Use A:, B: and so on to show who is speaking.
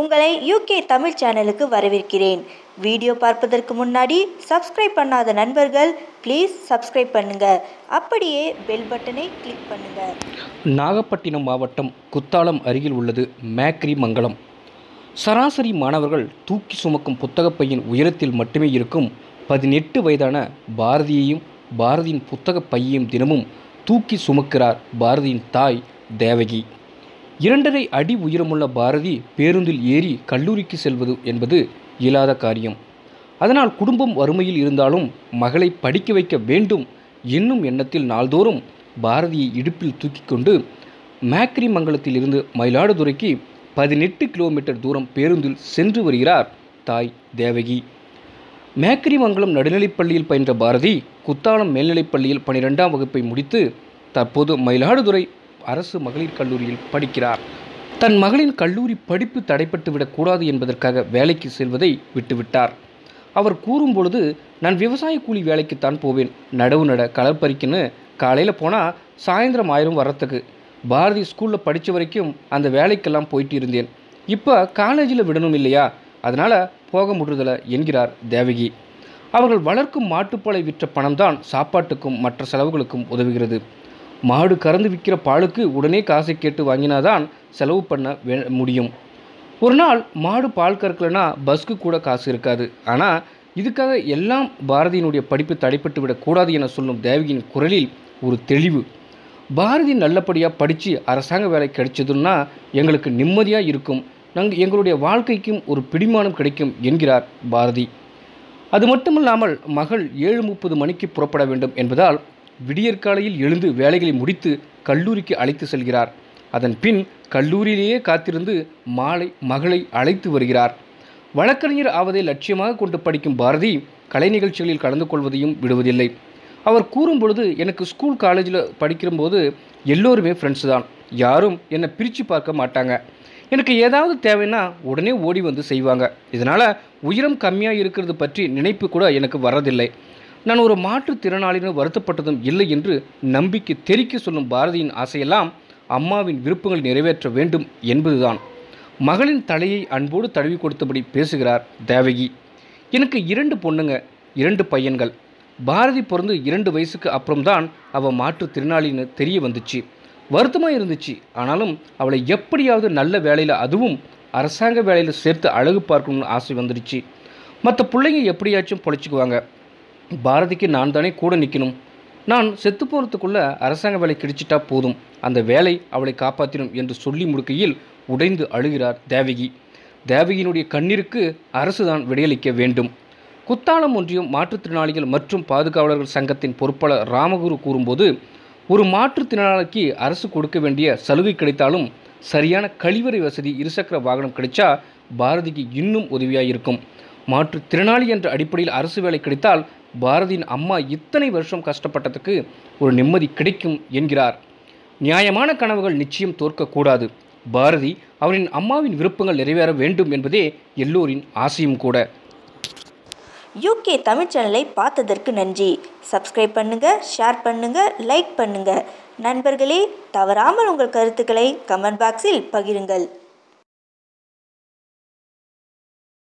A: உங்களை யூகே தமிழ் சேனலுக்கு வரவேற்கிறேன். வீடியோ பார்ப்பதற்கு முன்னாடி சப்ஸ்கிரைப் பண்ணாத நண்பர்கள் ப்ளீஸ் சப்ஸ்கிரைப் பண்ணுங்க. அப்படியே பெல் பட்டனை கிளிக் பண்ணுங்க.
B: நாகப்பட்டினம் மாவட்டம் குத்தாலம் அருகில் உள்ளது மேக்ரி மங்கலம் சராசரி மாணவர்கள் தூக்கி சுமக்கும் புத்தகப்பையின் உயரத்தில் மட்டுமே இருக்கும் பதினெட்டு வயதான பாரதியையும் பாரதியின் புத்தகப் பையையும் தினமும் தூக்கி சுமக்கிறார் பாரதியின் தாய் தேவகி. இரண்டரை அடி உயரமுள்ள பாரதி பேருந்தில் ஏறி கல்லூரிக்கு செல்வது என்பது இயலாத காரியம். அதனால் குடும்பம் வறுமையில் இருந்தாலும் மகளை படிக்க வைக்க வேண்டும் என்னும் எண்ணத்தில் நாள்தோறும் பாரதியை இடுப்பில் தூக்கி கொண்டு மேக்ரி மங்கலத்திலிருந்து மயிலாடுதுறைக்கு பதினெட்டு கிலோமீட்டர் தூரம் பேருந்தில் சென்று வருகிறார் தாய் தேவகி. மேக்கரிமங்கலம் நடுநிலைப்பள்ளியில் பயின்ற பாரதி குத்தாலம் மேல்நிலைப்பள்ளியில் பனிரெண்டாம் வகுப்பை முடித்து தற்போது மயிலாடுதுறை அரசு மகளிர் கல்லூரியில் படிக்கிறார். தன் மகளின் கல்லூரி படிப்பு தடைப்பட்டு விடக்கூடாது என்பதற்காக வேலைக்கு செல்வதை விட்டுவிட்டார். அவர் கூறும்பொழுது நான் விவசாய கூலி வேலைக்குத்தான் போவேன். நடவு நட களர் காலையில் போனால் சாயந்தரம் ஆயிரம் வரத்துக்கு பாரதி ஸ்கூலில் படித்த வரைக்கும் அந்த வேலைக்கெல்லாம் போயிட்டு இருந்தேன். இப்போ காலேஜில் விடணும் இல்லையா? அதனால் போக முடியதில்லை என்கிறார் தேவகி. அவர்கள் வளர்க்கும் மாட்டுப்பாலை விற்ற பணம்தான் சாப்பாட்டுக்கும் மற்ற செலவுகளுக்கும் உதவுகிறது. மாடு கறந்து விற்கிற பாலுக்கு உடனே காசை கேட்டு வாங்கினாதான் செலவு பண்ண வே முடியும். ஒரு நாள் மாடு பால் கறக்கலைன்னா பஸ்க்கு கூட காசு இருக்காது. ஆனால் இதுக்காக எல்லாம் பாரதியினுடைய படிப்பு தடைப்பட்டு விடக்கூடாது என சொல்லும் தேவகியின் குரலில் ஒரு தெளிவு. பாரதி நல்லபடியாக படித்து அரசாங்க வேலை கிடைச்சதுன்னா எங்களுக்கு நிம்மதியாக இருக்கும். நாங்கள் எங்களுடைய வாழ்க்கைக்கும் ஒரு பிடிமானம் கிடைக்கும் என்கிறார் பாரதி. அது மட்டுமில்லாமல் மகள் ஏழு முப்பது மணிக்கு புறப்பட வேண்டும் என்பதால் விடியற்காலையில் எழுந்து வேலைகளை முடித்து கல்லூரிக்கு அழைத்து செல்கிறார். அதன் பின் கல்லூரியிலேயே காத்திருந்து மாலை மகளை அழைத்து வருகிறார். வழக்கறிஞர் ஆவதை லட்சியமாக கொண்டு படிக்கும் பாரதி கலை நிகழ்ச்சிகளில் கலந்து கொள்வதையும் விடுவதில்லை. அவர் கூறும் பொழுது எனக்கு ஸ்கூல் காலேஜில் படிக்கும்போது எல்லோருமே ஃப்ரெண்ட்ஸ் தான். யாரும் என்னை பிரித்து பார்க்க மாட்டாங்க. எனக்கு ஏதாவது தேவைன்னா உடனே ஓடி வந்து செய்வாங்க. இதனால் உயரம் கம்மியாக இருக்கிறது பற்றி நினைப்பு கூட எனக்கு வர்றதில்லை. நான் ஒரு மாற்றுத்திறனாளின்னு வருத்தப்பட்டதும் இல்லை என்று நம்பிக்கை தெரிக்க சொல்லும் பாரதியின் ஆசையெல்லாம் அம்மாவின் விருப்பங்கள் நிறைவேற்ற வேண்டும் என்பதுதான். மகளின் தலையை அன்போடு தழுவி கொடுத்தபடி பேசுகிறார் தேவகி. எனக்கு இரண்டு பொண்ணுங்க இரண்டு பையன்கள். பாரதி பிறந்து இரண்டு வயசுக்கு அப்புறம்தான் அவள் மாற்றுத்திறனாளின்னு தெரிய வந்துச்சு. வருத்தமாக இருந்துச்சு. ஆனாலும் அவளை எப்படியாவது நல்ல வேலையில் அதுவும் அரசாங்க வேலையில் சேர்த்து அழகு பார்க்கணும்னு ஆசை வந்துடுச்சு. மற்ற பிள்ளைங்க எப்படியாச்சும் பொழைச்சிக்குவாங்க. பாரதிக்கு நான் தானே கூட நிற்கணும் நான் செத்து போகிறதுக்குள்ளே அரசாங்க வேலை கிடைச்சிட்டா போதும். அந்த வேலை அவளை காப்பாற்றிடும் என்று சொல்லி முடுக்கையில் உடைந்து அழுகிறார் தேவகி. தேவகியினுடைய கண்ணீருக்கு அரசுதான் விடையளிக்க வேண்டும். குத்தாலம் ஒன்றியம் மாற்றுத்திறனாளிகள் மற்றும் பாதுகாவலர்கள் சங்கத்தின் பொறுப்பாளர் ராமகுரு கூறும்போது ஒரு மாற்றுத்திறனாளிக்கு அரசு கொடுக்க வேண்டிய சலுகை கிடைத்தாலும் சரியான கழிவறை வசதி இருசக்கர வாகனம் கிடைச்சா பாரதிக்கு இன்னும் உதவியாக இருக்கும் மாற்றுத்திறனாளி என்ற அடிப்படையில் அரசு வேலை கிடைத்தால் பாரதியின் அம்மா இத்தனை வருஷம் கஷ்டப்பட்டதுக்கு ஒரு நிம்மதி கிடைக்கும் என்கிறார். நியாயமான கனவுகள் நிச்சயம் தோற்கக்கூடாது. பாரதி அவரின் அம்மாவின் விருப்பங்கள் நிறைவேற வேண்டும் என்பதே எல்லோரின் ஆசையும் கூட.
A: யூகே தமிழ் சேனலை பார்த்ததற்கு நன்றி. சப்ஸ்கிரைப் பண்ணுங்க ஷேர் பண்ணுங்க லைக் பண்ணுங்க. நண்பர்களே தவறாமல் உங்கள் கருத்துக்களை கமெண்ட் பாக்ஸில் பகிருங்கள்.